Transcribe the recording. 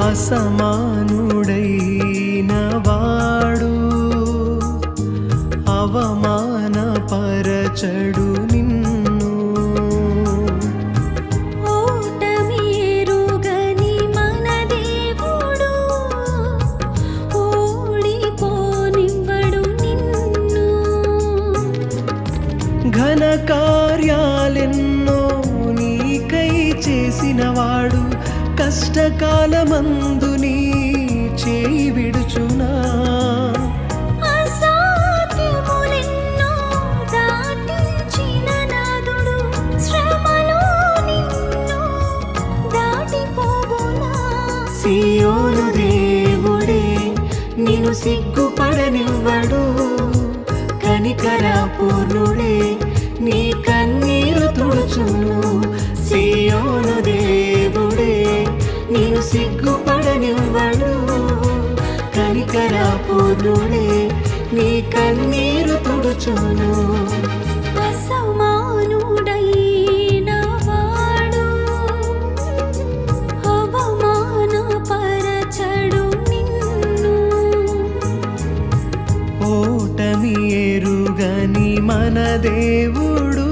అసమానుడైన వాడు అవమానపరచడు నిన్ను. ఓటమి ఎరుగని మన దేవుడు ఓడిపోనివ్వడు నిన్ను. ఘన కార్యాలెన్నో కష్టకాలమందు నీ చేయి విడుచునా? సియోను దేవుడే నిన్ను సిగ్గుపడనివ్వడు. కనికర పూర్ణుడే సిగ్గుపడనివ్వడు. కనికర పూర్ణుడే నీ కన్నీరు తుడుచును. మన దేవుడు.